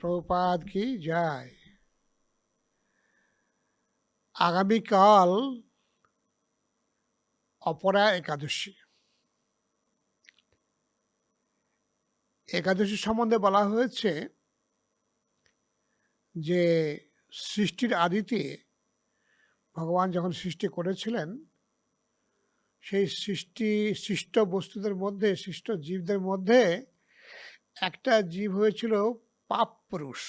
প্রভুপাদ কি যায়? আগামীকাল অপরা একাদশী। একাদশী সম্বন্ধে বলা হয়েছে যে, সৃষ্টির আদিতে ভগবান যখন সৃষ্টি করেছিলেন, সেই সৃষ্টি, সৃষ্ট বস্তুদের মধ্যে, সৃষ্ট জীবদের মধ্যে একটা জীব হয়েছিল পাপ পুরুষ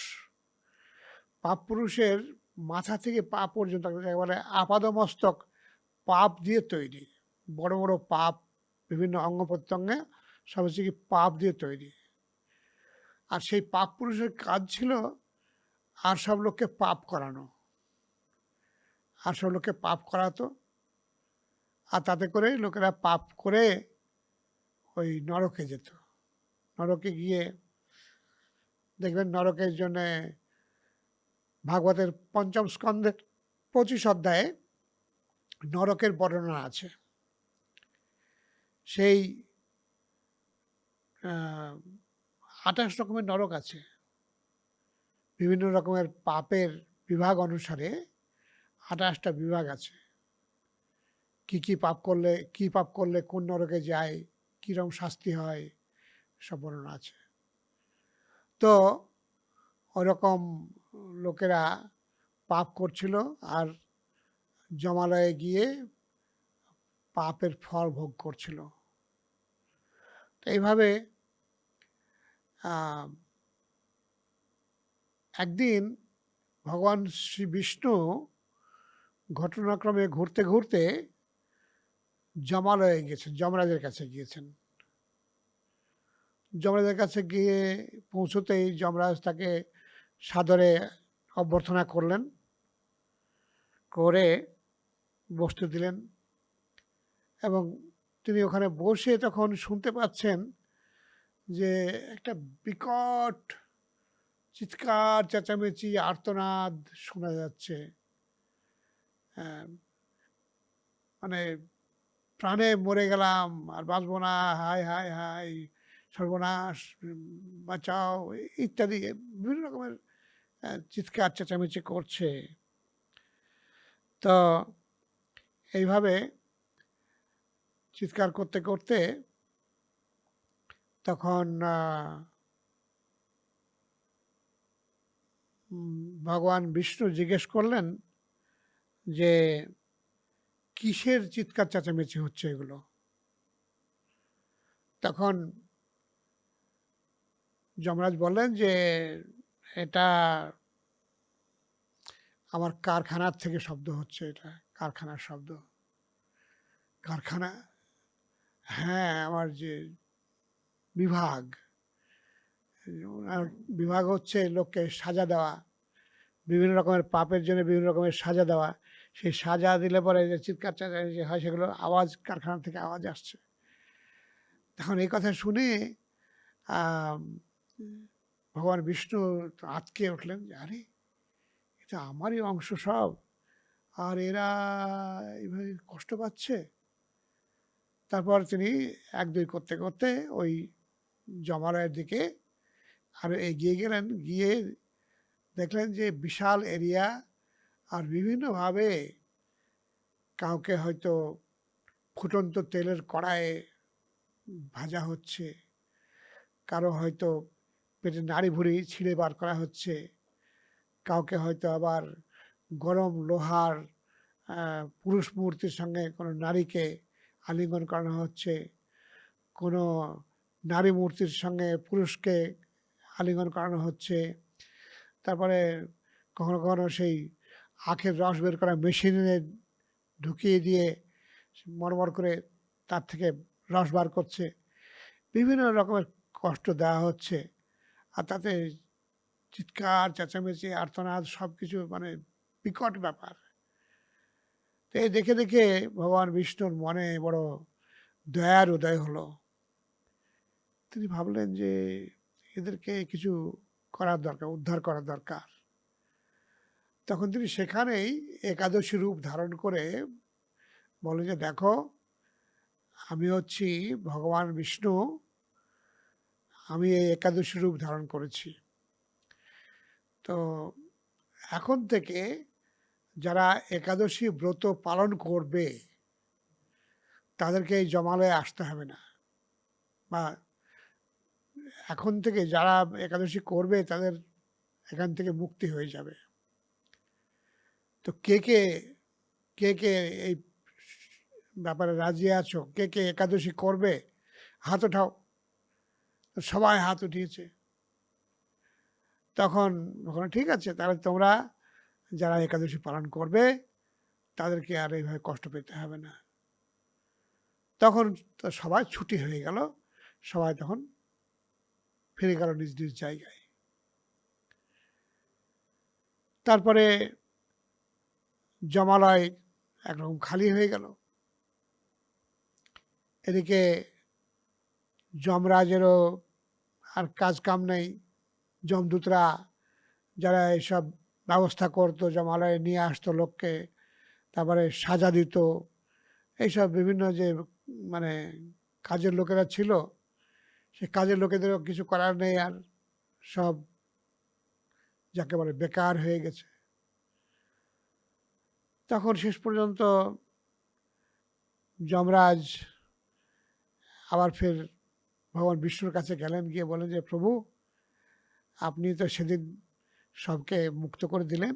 পাপ পুরুষের মাথা থেকে পা পর্যন্ত একেবারে আপাদমস্তক পাপ দিয়ে তৈরি। বড় বড় পাপ, বিভিন্ন অঙ্গ প্রত্যঙ্গে সব হচ্ছে কি পাপ দিয়ে তৈরি। আর সেই পাপ পুরুষের কাজ ছিল আর সব লোককে পাপ করানো। আর সব লোককে পাপ করাতো। আর তাতে করে লোকেরা পাপ করে ওই নরকে যেত। নরকে গিয়ে দেখবেন নরকের জন্যে ভাগবতের পঞ্চম স্কন্ধের পঁচিশ অধ্যায়ে নরকের বর্ণনা আছে। সেই আঠাশ রকমের নরক আছে। বিভিন্ন রকমের পাপের বিভাগ অনুসারে আঠাশটা বিভাগ আছে। কি কি পাপ করলে, কি পাপ করলে কোন নরকে যায় কীরকম শাস্তি হয়, সব বর্ণনা আছে। তো ওরকম লোকেরা পাপ করছিল আর জমালয়ে গিয়ে পাপের ফল ভোগ করছিল। তো এইভাবে একদিন ভগবান শ্রী বিষ্ণু ঘটনাক্রমে ঘুরতে ঘুরতে জমালয়ে গেছেন, যমরাজের কাছে গিয়েছেন। যমরাজের কাছে গিয়ে পৌঁছতেই যমরাজ তাকে সাদরে অভ্যর্থনা করলেন, করে বসতে দিলেন এবং তিনি ওখানে বসে তখন শুনতে পাচ্ছেন যে একটা বিকট চিৎকার, চেঁচামেচি, আর্তনাদ শোনা যাচ্ছে। মানে প্রাণে মরে গেলাম আর বাঁচবো না হাই হাই হাই সর্বনাশ বাঁচাও ইত্যাদি বিভিন্ন রকমের চিৎকার, চেঁচামেচি করছে। তো এইভাবে চিৎকার করতে করতে তখন ভগবান বিষ্ণু জিজ্ঞেস করলেন যে, কিসের চিৎকার, চেঁচামেচি হচ্ছে এগুলো? তখন যমরাজ বললেন যে, এটা আমার কারখানার থেকে শব্দ হচ্ছে এটা, কারখানার শব্দ। কারখানা? হ্যাঁ আমার যে বিভাগ। বিভাগ হচ্ছে লোককে সাজা দেওয়া, বিভিন্ন রকমের পাপের জন্য বিভিন্ন রকমের সাজা দেওয়া। সেই সাজা দিলে পরে যে চিৎকার যে হয়, সেগুলো আওয়াজ কারখানা থেকে আওয়াজ আসছে। তখন এই কথা শুনে ভগবান বিষ্ণু আটকে উঠলেন যে, আরে, এটা আমারই অংশ সব। আর এরা এইভাবে কষ্ট পাচ্ছে? তারপর তিনি এক দুই করতে করতে ওই জমালয়ের দিকে আর এগিয়ে গেলেন। গিয়ে দেখলেন যে, বিশাল এরিয়া আর বিভিন্নভাবে কাউকে হয়তো ফুটন্ত তেলের কড়াইয়ে ভাজা হচ্ছে। কারও হয়তো পেটে নাড়ি ভুড়ি ছিঁড়ে বার করা হচ্ছে, কাউকে হয়তো আবার গরম লোহার পুরুষ মূর্তির সঙ্গে কোনো নারীকে আলিঙ্গন করানো হচ্ছে, কোনো নারী মূর্তির সঙ্গে পুরুষকে আলিঙ্গন করানো হচ্ছে, তারপরে কখনো কখনো সেই আখের রস বের করা মেশিনে ঢুকিয়ে দিয়ে মরমর করে তার থেকে রস বার করছে, বিভিন্ন রকমের কষ্ট দেওয়া হচ্ছে। আর তাতে চিৎকার, চেঁচামেচি, আর্তনাদ সব কিছু মানে বিকট ব্যাপার। তো এই দেখে দেখে ভগবান বিষ্ণুর মনে বড় দয়ার উদয় হলো। তিনি ভাবলেন যে এদেরকে কিছু করার দরকার, উদ্ধার করার দরকার। তখন তিনি সেখানেই একাদশী রূপ ধারণ করে বলে যে, দেখো, আমি হচ্ছি ভগবান বিষ্ণু আমি এই একাদশী রূপ ধারণ করেছি। তো এখন থেকে যারা একাদশী ব্রত পালন করবে, তাদেরকে এই জমালয়ে আসতে হবে না। বা এখন থেকে যারা একাদশী করবে, তাদের এখান থেকে মুক্তি হয়ে যাবে। তো কে কে কে কে এই ব্যাপারে রাজি আছো? কে কে একাদশী করবে? হাত ওঠাও। সবাই হাত উঠিয়েছে। তখন ওখানে ঠিক আছে, তাহলে তোমরা যারা একাদশী পালন করবে, তাদেরকে আর এইভাবে কষ্ট পেতে হবে না। তখন সবাই ছুটি হয়ে গেল, সবাই তখন ফিরে গেল নিজ নিজ জায়গায়। তারপরে জমালয় একরকম খালি হয়ে গেল। এদিকে যমরাজেরও আর কাজ কাম নেই। যমদূতরা যারা এসব ব্যবস্থা করতো, জমালয়ে নিয়ে আসতো লোককে, তারপরে সাজা দিত। এইসব বিভিন্ন যে মানে কাজের লোকেরা ছিল, সে কাজের লোকেদেরও কিছু করার নেই আর সব যাকে বলে বেকার হয়ে গেছে। তখন শেষ পর্যন্ত যমরাজ আবার ফের ভগবান বিষ্ণুর কাছে গেলেন, গিয়ে বলেন যে, প্রভু, আপনি তো সেদিন সবকে মুক্ত করে দিলেন।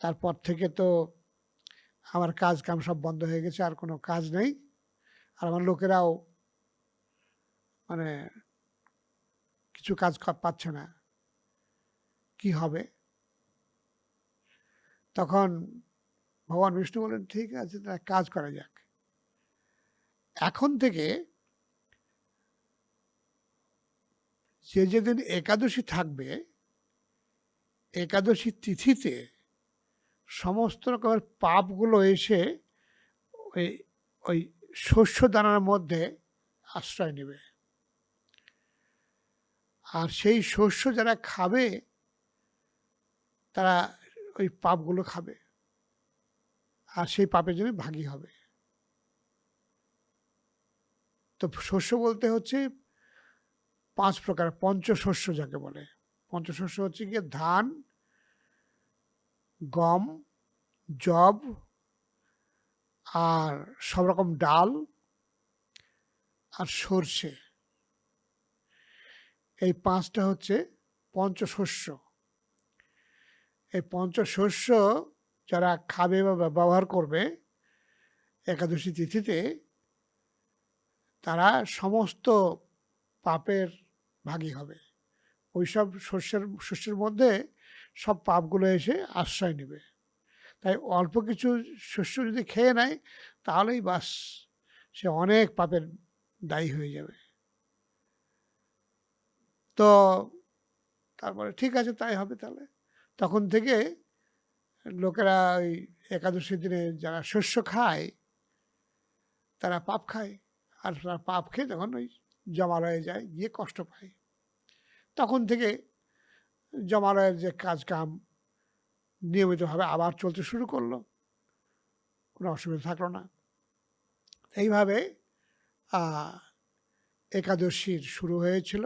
তারপর থেকে তো আমার কাজ কাম সব বন্ধ হয়ে গেছে, আর কোনো কাজ নেই। আর আমার লোকেরাও মানে কিছু কাজ পাচ্ছে না। কি হবে? তখন ভগবান বিষ্ণু বলেন ঠিক আছে কাজ করা যাক। এখন থেকে যে যেদিন একাদশী থাকবে, একাদশী তিথিতে সমস্ত রকমের পাপগুলো এসে ওই ওই শস্য দানার মধ্যে আশ্রয় নেবে। আর সেই শস্য যারা খাবে, তারা ওই পাপগুলো খাবে। আর সেই পাপের জন্য ভাগী হবে। তো শস্য বলতে হচ্ছে পাঁচ প্রকার, পঞ্চশস্য যাকে বলে। পঞ্চশস্য হচ্ছে গিয়ে ধান, গম জব আর সব রকম ডাল আর সর্ষে। এই পাঁচটা হচ্ছে পঞ্চশস্য। এই পঞ্চশস্য যারা খাবে বা ব্যবহার করবে একাদশী তিথিতে, তারা সমস্ত পাপের ভাগী হবে। ওইসব শস্যের শস্যের মধ্যে সব পাপগুলো এসে আশ্রয় নেবে। তাই অল্প কিছু শস্য যদি খেয়ে নেয়, তাহলেই বাস সে অনেক পাপের দায়ী হয়ে যাবে। তো তারপরে ঠিক আছে, তাই হবে তাহলে। তখন থেকে লোকেরা ওই একাদশীর দিনে যারা শস্য খায়, তারা পাপ খায়। আর পাপ খেয়ে তখন ওই জমালয়ে যায়, গিয়ে কষ্ট পায়। তখন থেকে জমালয়ের যে কাজ কাম নিয়মিতভাবে আবার চলতে শুরু করল, কোনো অসুবিধা থাকল না। এইভাবে একাদশীর শুরু হয়েছিল।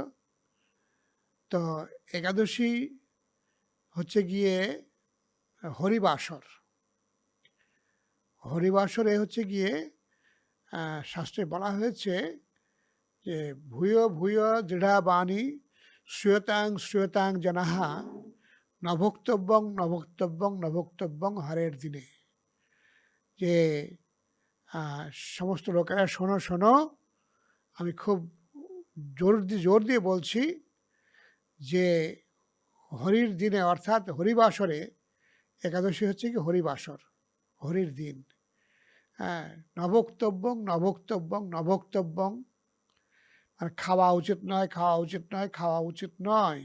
তো একাদশী হচ্ছে গিয়ে হরিবাসর। হরিবাসরে হচ্ছে গিয়ে শাস্ত্রে বলা হয়েছে যে, ভূয় ভূয় দৃঢ়া বাণী শ্রুয়তাং শ্রুয়তাং জনাহা নভোক্তব্যং নভোক্তব্যং নভোক্তব্যং হরের দিনে। যে সমস্ত লোকেরা শোনো শোনো, আমি খুব জোর জোর দিয়ে বলছি যে, হরির দিনে অর্থাৎ হরিবাসরে একাদশী হচ্ছে কি হরিবাসর, হরির দিন। হ্যাঁ নভোক্তব্যং নভোক্তব্যং নভোক্তব্যং মানে খাওয়া উচিত নয়, খাওয়া উচিত নয়, খাওয়া উচিত নয়।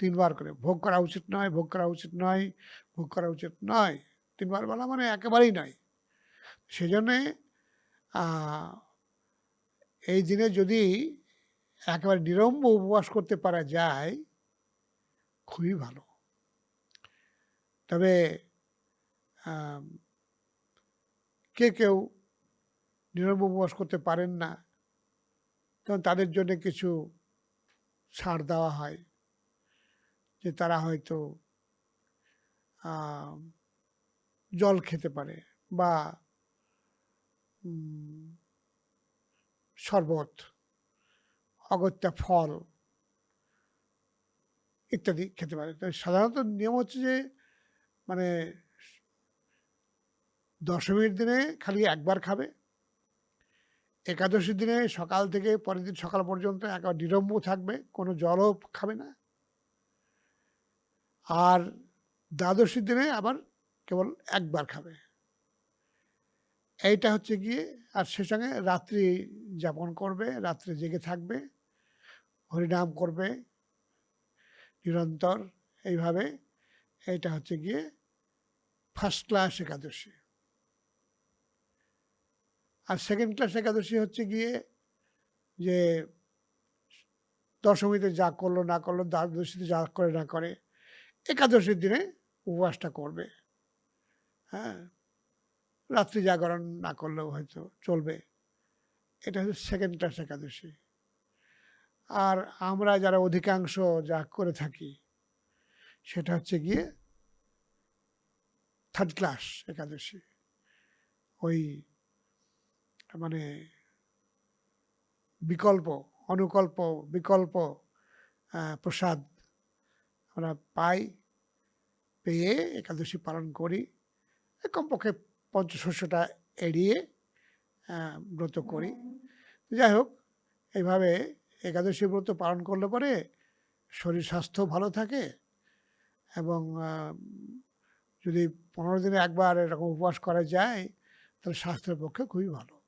তিনবার করে, ভোগ করা উচিত নয়, ভোগ করা উচিত নয়, ভোগ করা উচিত নয়। তিনবার বলা মানে একেবারেই নয়। সেজন্যে এই দিনে যদি একেবারে নিরম্ব উপবাস করতে পারা যায়, খুবই ভালো। তবে কে কেউ নিরম্ব উপবাস করতে পারেন না। তখন তাদের জন্য কিছু ছাড় দেওয়া হয় যে তারা হয়তো জল খেতে পারে বা শরবত, অগত্যা ফল ইত্যাদি খেতে পারে। তো সাধারণত নিয়ম হচ্ছে যে মানে দশমীর দিনে খালি একবার খাবে একাদশীর দিনে সকাল থেকে পরের দিন সকাল পর্যন্ত একবার নিরম্ব থাকবে, কোনো জলও খাবে না। আর দ্বাদশীর দিনে আবার কেবল একবার খাবে। এইটা হচ্ছে গিয়ে, আর সে সঙ্গে রাত্রি যাপন করবে, রাত্রে জেগে থাকবে, হরিনাম করবে, নিরন্তর। এইভাবে এইটা হচ্ছে গিয়ে ফার্স্ট ক্লাস একাদশী। আর সেকেন্ড ক্লাস একাদশী হচ্ছে গিয়ে যে দশমীতে যা করল, না করল, দ্বাদশীতে যা করে, না করে, একাদশীর দিনে উপবাসটা করবে। হ্যাঁ? রাত্রি জাগরণ না করলেও হয়তো চলবে। এটা হচ্ছে সেকেন্ড ক্লাস একাদশী। আর আমরা যারা অধিকাংশ যা করে থাকি, সেটা হচ্ছে গিয়ে থার্ড ক্লাস একাদশী। ওই মানে বিকল্প, অনুকল্প, বিকল্প প্রসাদ আমরা পাই, পেয়ে একাদশী পালন করি। কমপক্ষে পঞ্চশস্যটা এড়িয়ে ব্রত করি। যাই হোক, এইভাবে একাদশী ব্রত পালন করলে পরে শরীর স্বাস্থ্য ভালো থাকে এবং যদি পনেরো দিনে একবার এরকম উপবাস করা যায়, তাহলে স্বাস্থ্যের পক্ষে খুবই ভালো।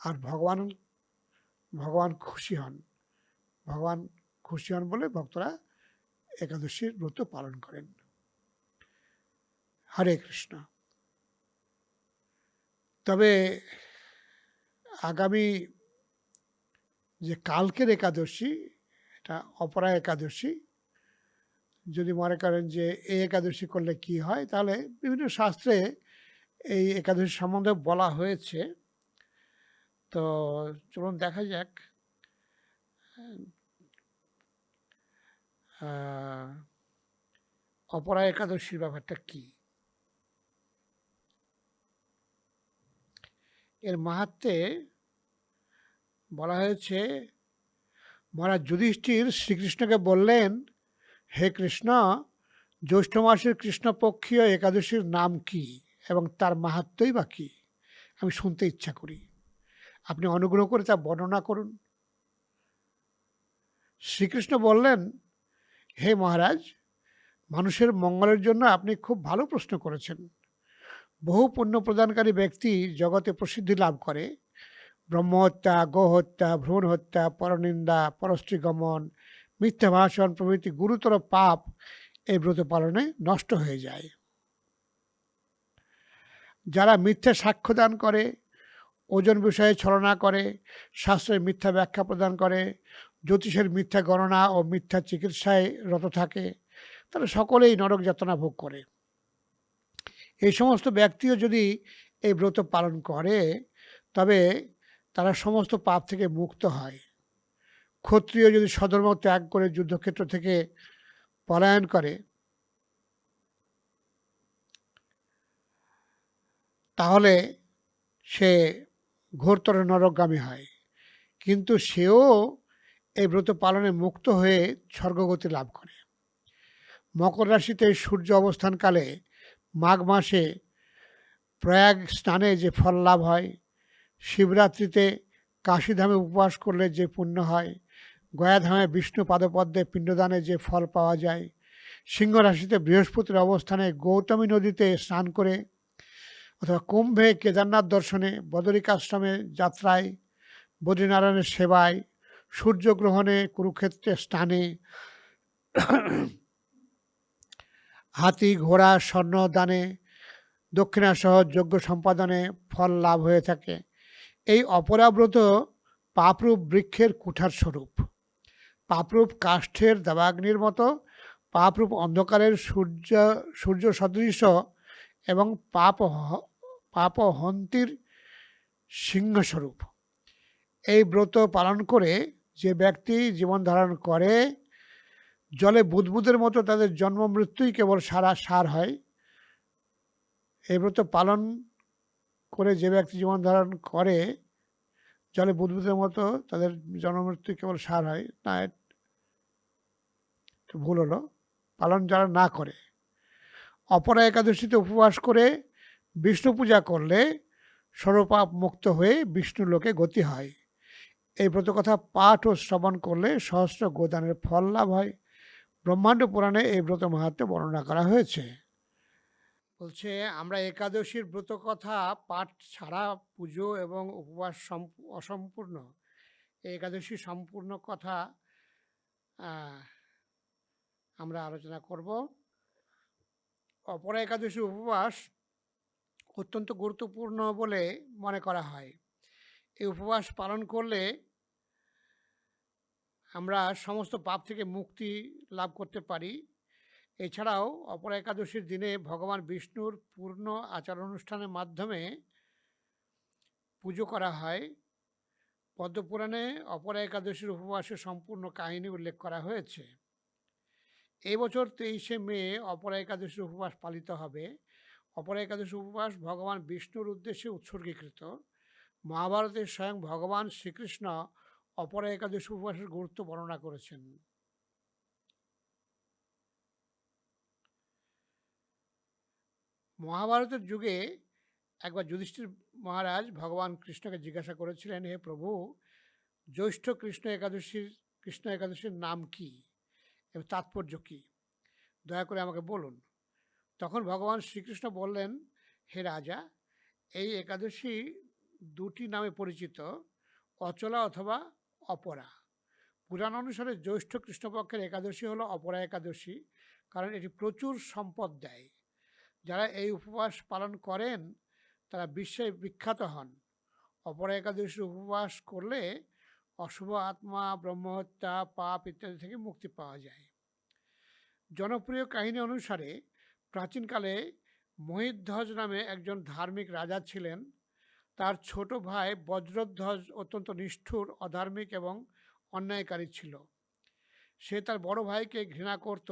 আর ভগবান ভগবান খুশি হন। ভগবান খুশি হন বলে ভক্তরা একাদশীর ব্রত পালন করেন। হরে কৃষ্ণ। তবে আগামী যে কালকের একাদশী, এটা অপরা একাদশী, যদি মনে করেন যে এই একাদশী করলে কি হয়, তাহলে বিভিন্ন শাস্ত্রে এই একাদশী সম্বন্ধে বলা হয়েছে। তো চলুন দেখা যাক। অপরা একাদশীর ব্যাপারটা কি? এর মাহাত্মে বলা হয়েছে, মহারাজ যুধিষ্ঠির শ্রীকৃষ্ণকে বললেন, হে কৃষ্ণ, জ্যৈষ্ঠ মাসের কৃষ্ণপক্ষীয় একাদশীর নাম কি এবং তার মাহাত্মই বা কী? আমি শুনতে ইচ্ছা করি। আপনি অনুগ্রহ করে তা বর্ণনা করুন। শ্রীকৃষ্ণ বললেন, হে মহারাজ, মানুষের মঙ্গলের জন্য আপনি খুব ভালো প্রশ্ন করেছেন। বহু পুণ্য প্রদানকারী ব্যক্তি জগতে প্রসিদ্ধি লাভ করে। ব্রহ্মহত্যা, গোহত্যা ভ্রূণ হত্যা পরনিন্দা, পরশ্রীগমন, মিথ্যা ভাষণ প্রভৃতি গুরুতর পাপ এই ব্রত পালনে নষ্ট হয়ে যায়। যারা মিথ্যা সাক্ষ্য দান করে ওজন বিষয়ে ছলনা করে, শাস্ত্রের মিথ্যা ব্যাখ্যা প্রদান করে, জ্যোতিষের মিথ্যা গণনা ও মিথ্যা চিকিৎসায় রত থাকে তারা সকলেই নরক যাতনা ভোগ করে। এই সমস্ত ব্যক্তিও যদি এই ব্রত পালন করে, তবে তারা সমস্ত পাপ থেকে মুক্ত হয়। ক্ষত্রিয় যদি সধর্ম ত্যাগ করে যুদ্ধক্ষেত্র থেকে পলায়ন করে, তাহলে সে ঘোরতর নরকগামী হয়। কিন্তু সেও এই ব্রত পালনে মুক্ত হয়ে স্বর্গগতি লাভ করে। মকর রাশিতে সূর্য অবস্থানকালে মাঘ মাসে প্রয়াগ স্নানে যে ফল লাভ হয়, শিবরাত্রিতে কাশীধামে উপবাস করলে যে পুণ্য হয়, গয়াধামে বিষ্ণু পাদপদ্মে পিণ্ডদানে যে ফল পাওয়া যায়, সিংহ রাশিতে বৃহস্পতির অবস্থানে গৌতমী নদীতে স্নান করে অথবা কুম্ভে কেদারনাথ দর্শনে বদরিকাশ্রমে যাত্রায়, বদ্রীনারায়ণের সেবায়, সূর্যগ্রহণে কুরুক্ষেত্রে স্থানে হাতি, ঘোড়া, স্বর্ণ দানে, দক্ষিণাসহ যজ্ঞ সম্পাদনে ফল লাভ হয়ে থাকে। এই অপরাব্রত পাপরূপ বৃক্ষের কুঠার স্বরূপ। পাপরূপ কাষ্ঠের দেবাগ্নির মতো, পাপরূপ অন্ধকারের সূর্য সূর্য সদৃশ এবং পাপ হ- পাপ হন্তির সিংহস্বরূপ। এই ব্রত পালন করে যে ব্যক্তি জীবন ধারণ করে, জলে বুদবুদের মতো তাদের জন্ম মৃত্যুই কেবল সারা সার হয়। এই ব্রত পালন করে যে ব্যক্তি জীবন ধারণ করে, জলে বুদবুদের মতো তাদের জন্ম মৃত্যু কেবল সার হয়। না ভুল হলো। পালন যারা না করে অপরা একাদশীতে উপবাস করে বিষ্ণু পূজা করলে সর্বপাপ মুক্ত হয়ে বিষ্ণু লোকে গতি হয়। এই ব্রত কথা পাঠ ও শ্রবণ করলে সহস্র গোদানের ফল লাভ হয়। ব্রহ্মাণ্ড পুরাণে এই ব্রত মাহাত্ম বর্ণনা করা হয়েছে। বলছে, আমরা একাদশীর ব্রত কথা পাঠ ছাড়া পুজো এবং উপবাস সম্পূ- অসম্পূর্ণ। এই একাদশী সম্পূর্ণ কথা আমরা আলোচনা করব। অপরা একাদশী উপবাস অত্যন্ত গুরুত্বপূর্ণ বলে মনে করা হয়। এই উপবাস পালন করলে আমরা সমস্ত পাপ থেকে মুক্তি লাভ করতে পারি। এছাড়াও অপর একাদশীর দিনে ভগবান বিষ্ণুর পূর্ণ আচার অনুষ্ঠানের মাধ্যমে পুজো করা হয়। পদ্মপুরাণে অপর একাদশীর উপবাসের সম্পূর্ণ কাহিনী উল্লেখ করা হয়েছে। এই বছর তেইশে মে অপরা একাদশীর উপবাস পালিত হবে। অপরা একাদশী উপবাস ভগবান বিষ্ণুর উদ্দেশ্যে উৎসর্গীকৃত। মহাভারতে স্বয়ং ভগবান শ্রীকৃষ্ণ অপর একাদশী উপবাসের গুরুত্ব বর্ণনা করেছেন। মহাভারতের যুগে একবার যুধিষ্ঠির মহারাজ ভগবান কৃষ্ণকে জিজ্ঞাসা করেছিলেন, হে প্রভু, জ্যৈষ্ঠ কৃষ্ণ একাদশীর কৃষ্ণ একাদশীর নাম কি? এবং তাৎপর্য কী? দয়া করে আমাকে বলুন। তখন ভগবান শ্রীকৃষ্ণ বললেন, হে রাজা, এই একাদশী দুটি নামে পরিচিত, অচলা অথবা অপরা। পুরাণ অনুসারে জ্যৈষ্ঠ কৃষ্ণপক্ষের একাদশী হলো অপরা একাদশী, কারণ এটি প্রচুর সম্পদ দেয়। যারা এই উপবাস পালন করেন, তারা বিশ্বে বিখ্যাত হন। অপরা একাদশীর উপবাস করলে অশুভ আত্মা, ব্রহ্মহত্যা, পাপ ইত্যাদি থেকে মুক্তি পাওয়া যায়। জনপ্রিয় কাহিনী অনুসারে প্রাচীনকালে মহিধ্বজ নামে একজন ধার্মিক রাজা ছিলেন। তার ছোট ভাই বজ্রধ্বজ অত্যন্ত নিষ্ঠুর, অধার্মিক এবং অন্যায়কারী ছিল। সে তার বড় ভাইকে ঘৃণা করত।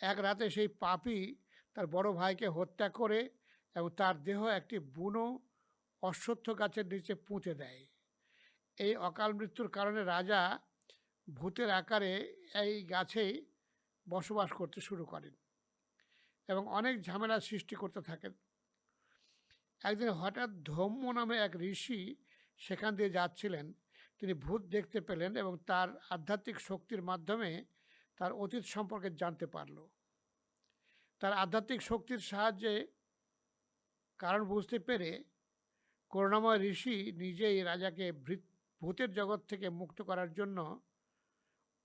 এক রাতে সেই পাপি তার বড় ভাইকে হত্যা করে এবং তার দেহ একটি বুনো অশ্বত্থ গাছের নিচে পুঁতে দেয়। এই অকাল মৃত্যুর কারণে রাজা ভূতের আকারে এই গাছেই বসবাস করতে শুরু করেন। এবং অনেক ঝামেলা সৃষ্টি করতে থাকেন। একদিন হঠাৎ ধম্ম নামে এক ঋষি সেখান দিয়ে যাচ্ছিলেন। তিনি ভূত দেখতে পেলেন এবং তার আধ্যাত্মিক শক্তির মাধ্যমে তার অতীত সম্পর্কে জানতে পারল। তার আধ্যাত্মিক শক্তির সাহায্যে কারণ বুঝতে পেরে করুণাময় ঋষি নিজেই রাজাকে ভৃত- ভূতের জগৎ থেকে মুক্ত করার জন্য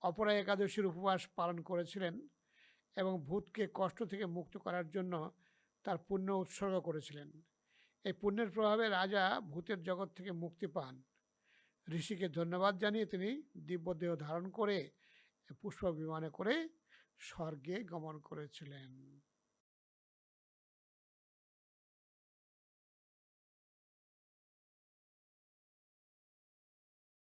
অপরা একাদশীর উপবাস পালন করেছিলেন। এবং ভূতকে কষ্ট থেকে মুক্ত করার জন্য তার পুণ্য উৎসর্গ করেছিলেন। এই পুণ্যের প্রভাবে রাজা ভূতের জগৎ থেকে মুক্তি পান। ঋষিকে ধন্যবাদ জানিয়ে তিনি দিব্যদেহ ধারণ করে পুষ্প বিমানে করে স্বর্গে গমন করেছিলেন।